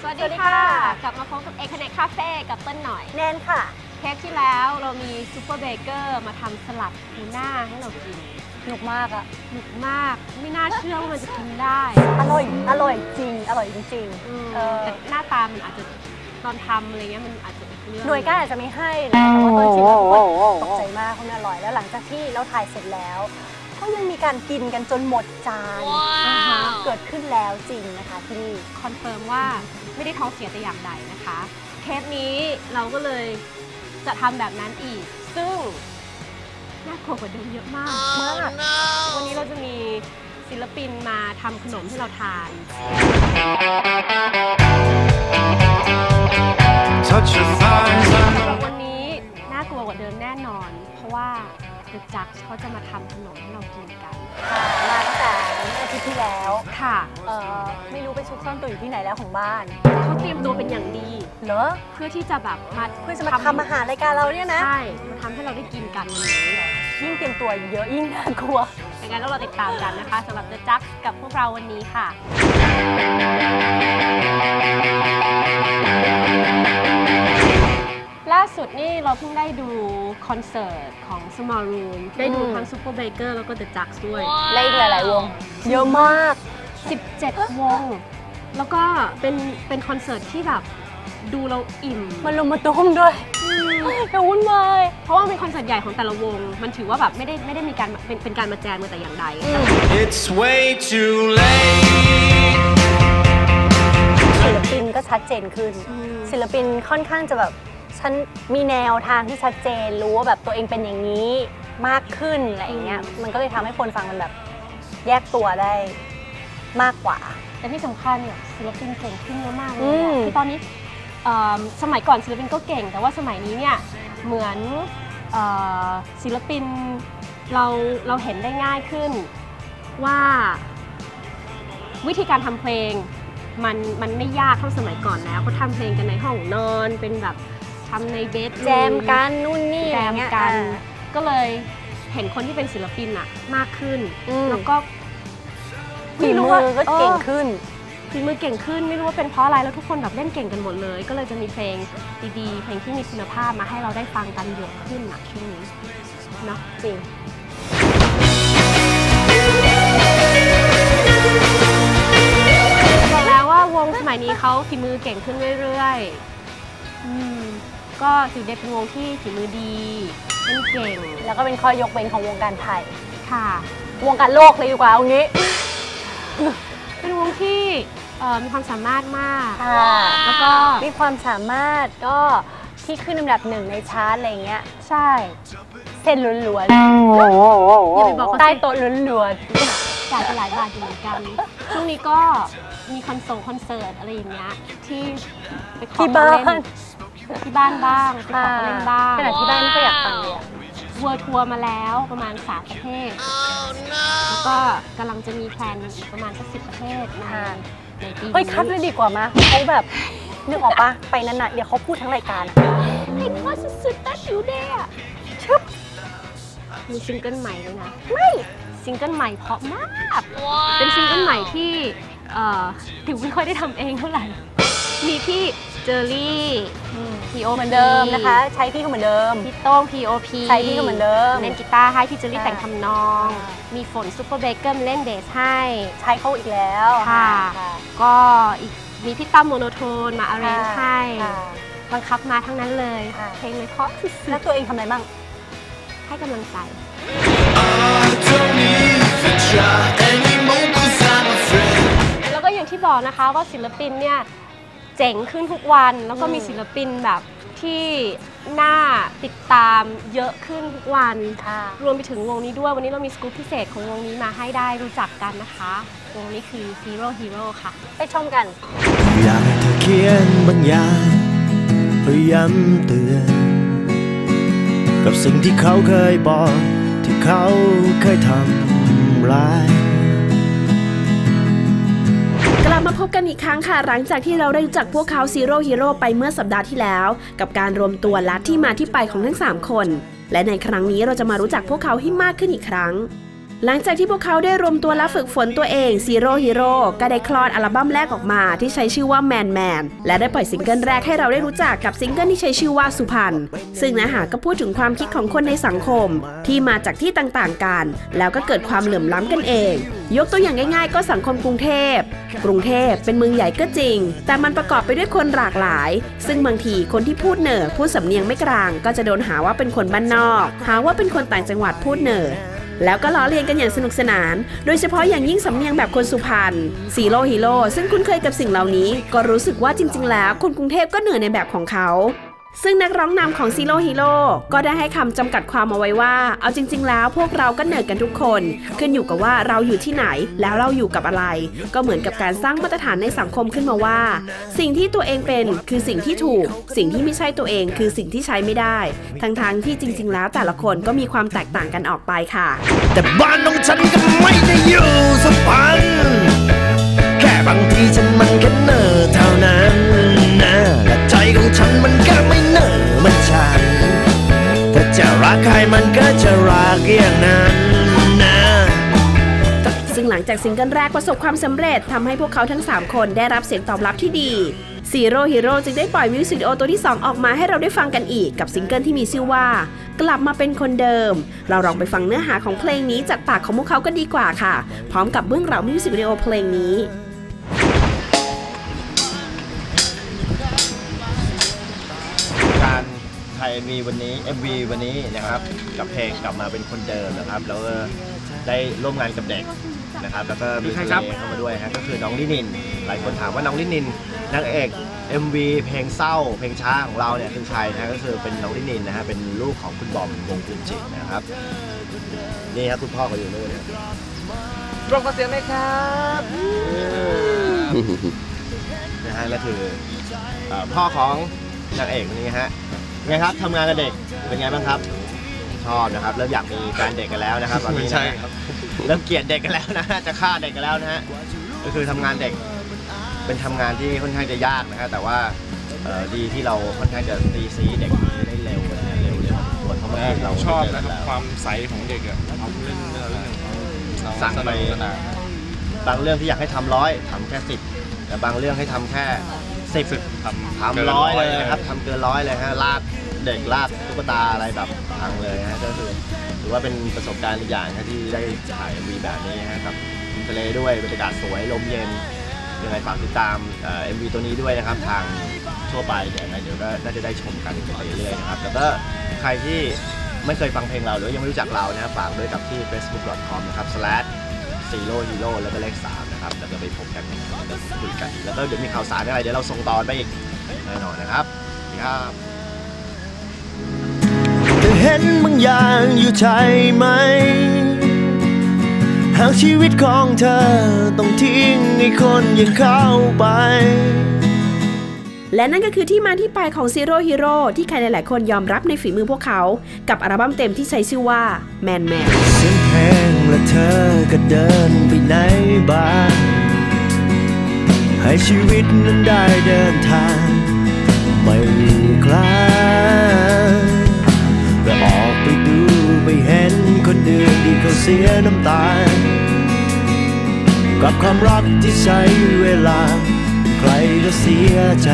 สวัสดีค่ะ กลับมาพบกับเอกแนคาเฟ่กับเต้นหน่อย แนนค่ะ เทปที่แล้วเรามีซูเปอร์เบเกอร์มาทำสลัดทูน่าให้เรากินนุกมากอะนุกมาก ไม่น่าเชื่อว่ามันจะกินได้ อร่อย อร่อยจริง อร่อยจริงๆแต่หน้าตามันอาจจะ ตอนทำอะไรเงี้ยมันอาจจะอีกเรื่องหน่วยก้านอาจจะไม่ให้นะแต่ว่าตอนชิมแล้วทุกคนตกใจมากเพราะมันอร่อยแล้วหลังจากที่เราถ่ายเสร็จแล้ว ก็ยังมีการกินกันจนหมดจานอ่าฮะเกิดขึ้นแล้วจริงนะคะที่นี่คอนเฟิร์มว่าไม่ได้ท้องเสียแต่อย่างใดนะคะเทปนี้เราก็เลยจะทำแบบนั้นอีก ซึ่งน่ากลัวกว่าเดิมเยอะมากมากวันนี้เราจะมีศิลปินมาทำขนมให้เราทาน Touch your thighs. สำหรับวันนี้น่ากลัวกว่าเดิมแน่นอน เพราะว่าเดอะจักเขาจะมาทำขนมให้เรากินกันค่ะมาตั้งแต่เมื่ออาทิตย์ที่แล้วค่ะ เอ่อไม่รู้ไปซุกซ่อนตัวอยู่ที่ไหนแล้วของบ้าน เขาเตรียมตัวเป็นอย่างดี เหรอ เพื่อที่จะแบบมาเพื่อจะมาทำอาหารรายการเราเนี่ยนะ ใช่ มาทำให้เราได้กินกันวันนี้ยิ่งเตรียมตัวเยอะยิ่งน่ากลัวอย่างนั้นเราติดตามกันนะคะสำหรับเดอะจักกับพวกเราวันนี้ค่ะ สุดนี่เราเพิ่งได้ดูคอนเสิร์ตของ Small Room ได้ดูอืมทั้ง Super Baker แล้วก็ The Jacks ด้วย และอีกหลาย ๆ วง เยอะมาก 17 วง แล้วก็เป็นเป็นคอนเสิร์ตที่แบบดูเราอิ่ม มันลงมาตุ้มด้วยจะวุ่นวายเพราะว่ามันเป็นคอนเสิร์ตใหญ่ของแต่ละวง มันถือว่าแบบไม่ได้ไม่ได้มีการเป็นเป็นการมาแจมกันแต่อย่างใด It's way too late. ศิลปินก็ชัดเจนขึ้นอืมศิลปินค่อนข้างจะแบบ ฉันมีแนวทางที่ชัดเจนรู้ว่าแบบตัวเองเป็นอย่างนี้มากขึ้นอะไรอย่างเงี้ยมันก็เลยทำให้คนฟังมันแบบแยกตัวได้มากกว่า แต่ที่สำคัญเนี่ยศิลปินเก่งขึ้นเยอะมากเลยอือะมคือตอนนี้เอิ่มสมัยก่อนศิลปินก็เก่ง แต่ว่าสมัยนี้เนี่ยเหมือนเอ่อศิลปินเราเราเห็นได้ง่ายขึ้นว่าวิธีการทำเพลงมันมันไม่ยากเท่าสมัยก่อนแล้วเขาทำเพลงกันในห้องนอนเป็นแบบ ทำในเบสแจมกันนู่นนี่แจอะไรมเงี้ยกันอ่าก็เลยเห็นคนที่เป็นศิลปินอะมากขึ้นอืมแล้วก็ฝีมือก็เก่งขึ้นฝีมือเก่งขึ้นไม่รู้ว่าเป็นเพราะอะไรแล้วทุกคนแบบเล่นเก่งกันหมดเลย ก็เลยจะมีเพลงดีๆ เพลงที่มีคุณภาพมาให้เราได้ฟังกันเยอะขึ้นอะช่วงนี้เนาะจริงบอกแล้วว่าวงสมัยนี้เขาฝีมือเก่งขึ้นเรื่อยๆอืม ก็ถือได้เป็นวงที่ฝีมือดีเล่นเก่งแล้วก็เป็นข้อยกเว้นของวงการไทย ค่ะ วงการโลกเลยดีกว่าเอางี้ เป็นวงที่เอ่อมีความสามารถมาก ค่ะ แล้วก็มีความสามารถก็ที่ขึ้นอันดับหนึ่งในชาร์ตอะไรเงี้ย ใช่ เส้นล้วนอย่าไปบอกเขาๆใต้สิโต๊ะล้วนจ่ายไปหลายบาทอยู่เหมือนกัน ช่วงนี้ก็มีคอนเสิร์ตคอนเสิร์ตอะไรอย่างเงี้ยที่ไปขๆอที่บ้าเล่น ที่บ้านบ้างไปขอเขาเล่นบ้างขณะที่บ้านไม่ค่อยอยากฟังเลยอะเวิร์ทัวร์มาแล้วประมาณสามประเทศ แล้วก็กำลังจะมีแพลนอีกประมาณสักสิบประเทศในในปีนี้เฮ้ยคัดเลยดีกว่ามาเขาแบบนึกออกปะไปนั้นน่ะเดี๋ยวเขาพูดทั้งรายการอะไอ้พ่อสุดๆแต่ผิวแดงอะชึบมีซิงเกิลใหม่เลยนะ ไม่ซิงเกิลใหม่เพราะมาก เป็นซิงเกิลใหม่ที่เอ่อติวไม่ค่อยได้ทำเองเท่าไหร่ มีพี่ เจอรี่พีโอเหมือนเดิมนะคะ ใช้พี่ก็เหมือนเดิม พี่โต้ง POP ใช้พี่ก็เหมือนเดิม เล่นกีตาร์ให้พี่เจอรี่ค่ะแต่งทำนอง มีฝนซูเปอร์เบเกอร์เล่นเบสให้ ใช้เขาอีกแล้วค่ะ ก็อีกมีพี่ตั้มโมโนโทนมาอาร์เรนให้ค่ะบังคับมาทั้งนั้นเลยค่ะเพลงเลยเพราะสุดแล้วตัวเองทำอะไรบ้างๆให้กำลังใจ I don't even try anymore 'cause I'm afraid. แล้วก็อย่างที่บอกนะคะว่าศิลปินเนี่ย เจ๋งขึ้นทุกวัน แล้วก็มีอืมศิลปินแบบที่น่าติดตามเยอะขึ้นทุกวันค่ะรวมไปถึงวงนี้ด้วย วันนี้เรามีสกู๊ปพิเศษของวงนี้มาให้ได้รู้จักกันนะคะ วงนี้คือ Zero Hero ค่ะ ไปชมกัน อยากให้เธอเขียนบางอย่างเพื่อย้ำเตือน กับสิ่งที่เขาเคยบอก ที่เขาเคยทำร้ายก ลับมาพบกันอีกครั้งค่ะ หลังจากที่เราได้รู้จักพวกเขาซีโร่ฮีโร่ไปเมื่อสัปดาห์ที่แล้ว กับการรวมตัวและที่มาที่ไปของทั้ง 3 คน และในครั้งนี้เราจะมารู้จักพวกเขาให้มากขึ้นอีกครั้ง หลังจากที่พวกเขาได้รวมตัวและฝึกฝนตัวเอง Zero Hero ก็ได้คลอดอัลบั้มแรกออกมาที่ใช้ชื่อว่า Man Man และได้ปล่อยซิงเกิลแรกให้เราได้รู้จักกับซิงเกิลที่ใช้ชื่อว่าสุพรรณซึ่งเนื้อหาก็พูดถึงความคิดของคนในสังคม ที่มาจากที่ต่างๆกัน แล้วก็เกิดความเหลื่อมล้ำกันเอง ยกตัวอย่างง่าย ๆ ก็สังคมกรุงเทพ กรุงเทพเป็นเมืองใหญ่ก็จริง แต่มันประกอบไปด้วยคนหลากหลาย ซึ่งบางทีคนที่พูดเหน่อพูดสำเนียงไม่กลาง ก็จะโดนหาว่าเป็นคนบ้านนอก หาว่าเป็นคนต่างจังหวัดพูดเหน่อ แล้วก็ล้อเลียนกันอย่างสนุกสนาน โดยเฉพาะอย่างยิ่งสำเนียงแบบคนสุพรรณสีโลฮีโร่ซึ่งคุ้นเคยกับสิ่งเหล่านี้ ก็รู้สึกว่าจริง ๆ แล้ว คนกรุงเทพก็เหนื่อยในแบบของเขา ซึ่งนักร้องนำของซีโร่ฮีโร่ก็ได้ให้คำจำกัดความเอาไว้ว่า เอาจริง ๆ แล้วพวกเราก็เหนื่อยกันทุกคน ขึ้นอยู่กับว่าเราอยู่ที่ไหน แล้วเราอยู่กับอะไร ก็เหมือนกับการสร้างมาตรฐานในสังคมขึ้นมาว่า สิ่งที่ตัวเองเป็นคือสิ่งที่ถูก สิ่งที่ไม่ใช่ตัวเองคือสิ่งที่ใช้ไม่ได้ ทั้งๆที่จริง ๆ แล้วแต่ละคนก็มีความแตกต่างกันออกไปค่ะ แต่บ้านของฉันก็ไม่ได้อยู่สุพรรณแค่บางทีฉันมันแค่เนอเท่านั้น รักใครมันก็จะรักอย่างนั้นนะซึ่งหลังจากซิงเกิลแรกประสบความสำเร็จทำให้พวกเขาทั้ง 3 คนได้รับเสียงตอบรับที่ดี Zero Hero จึงได้ปล่อยมิวสิกวิดีโอตัวที่ 2 ออกมาให้เราได้ฟังกันอีกกับซิงเกิลที่มีชื่อว่า กลับมาเป็นคนเดิม เราลองไปฟังเนื้อหาของเพลงนี้จากปากของพวกเขากันดีกว่าค่ะ พร้อมกับเบื้องหลังมิวสิกวิดีโอเพลงนี้ MV วันนี้ MV วันนี้นะครับกับเพลงกลับมาเป็นคนเดิมนะครับ แล้วก็ได้ร่วมงานกับเด็กนะครับ แล้วก็มีทะเลเข้ามาด้วยฮะก็คือน้องลินิน หลายคนถามว่าน้องลินินนางเอก MV เพลงเศร้า เพลงช้าของเราเนี่ยคือใครนะฮะก็คือเป็นน้องลินินนะฮะเป็นลูกของคุณบอมวงกุนจินะครับนี่ครับคุณพ่อเขาอยู่นู่นนะรวมขอเสียงไหมครับนะฮะนั่นคือเอ่อพ่อของนางเอกคนนี้ฮะ ไงครับทำงานกับเด็กเป็นไงบ้างครับ ชอบนะครับเริ่มอยากมีการเด็กกันแล้วนะครับตอนนี้นะใช่ครับ เริ่มเกลียดเด็กกันแล้วนะฮะจะฆ่าเด็กกันแล้วนะฮะก็คือทำงานเด็กเป็นทำงานที่ค่อนข้างจะยากนะฮะแต่ว่าเอ่อดีที่เราค่อนข้างจะตีซีเด็กได้เร็วนะฮะเร็วเร็วส่วนเพราะว่าเราชอบเจนะกัครับแล้วความใสของเด็กอะความเล่นเรื่องอะไรเราสั่งไปสนุกสนานบางเรื่องที่อยากให้ทำร้อยทำแค่สิบแต่บางเรื่องให้ทำแค่ สิบทำทำร้อยเลยนะครับทำเกินร้อยเลยฮะลากเด็กลากตุ๊กตาอะไรแบบพังเลยฮะก็คือถือว่าเป็นประสบการณ์อีกอย่างนะที่ได้ถ่ายวีแบบนี้ฮะกับริมทะเลด้วยบรรยากาศสวยลมเย็นยังไงฝากติดตามเอ็มวีตัวนี้ด้วยนะครับทางทั่วไปเดี๋ยวยังไงเดี๋ยวก็น่าจะได้ชมกันไปเรื่อยๆนะครับแล้วก็ใครที่ไม่เคยฟังเพลงเราหรือว่ายังไม่รู้จักเรานะครับฝากด้วยกับที่ facebook.com นะครับ slash zero hero แล้วก็เลข3 นะครับ แล้วก็ไปพบกันแล้วก็คุยกันแล้วก็เดี๋ยวมีข่าวสารอะไรเดี๋ยวเราส่งตอนไปอีกแน่นอนนะครับสวัสดีครับเธอเห็นบางอย่างอยู่ใช่ไหม หากชีวิตของเธอต้องทิ้งให้คนอย่างเขาไปและนั่นก็คือที่มาที่ไปของ Zero Hero ที่ใครหลายๆคนยอมรับในฝีมือพวกเขา กับอัลบั้มเต็มที่ใช้ชื่อว่า Man Man เสียงเพลงและเธอก็เดินไปไหนบ้าง ให้ชีวิตนั้นได้เดินทาง ไม่คลายและออกไปดูไปเห็นคนอื่นที่เขาเสียน้ำตา กับความรักที่ใช้เวลา ใครจะเสียใจ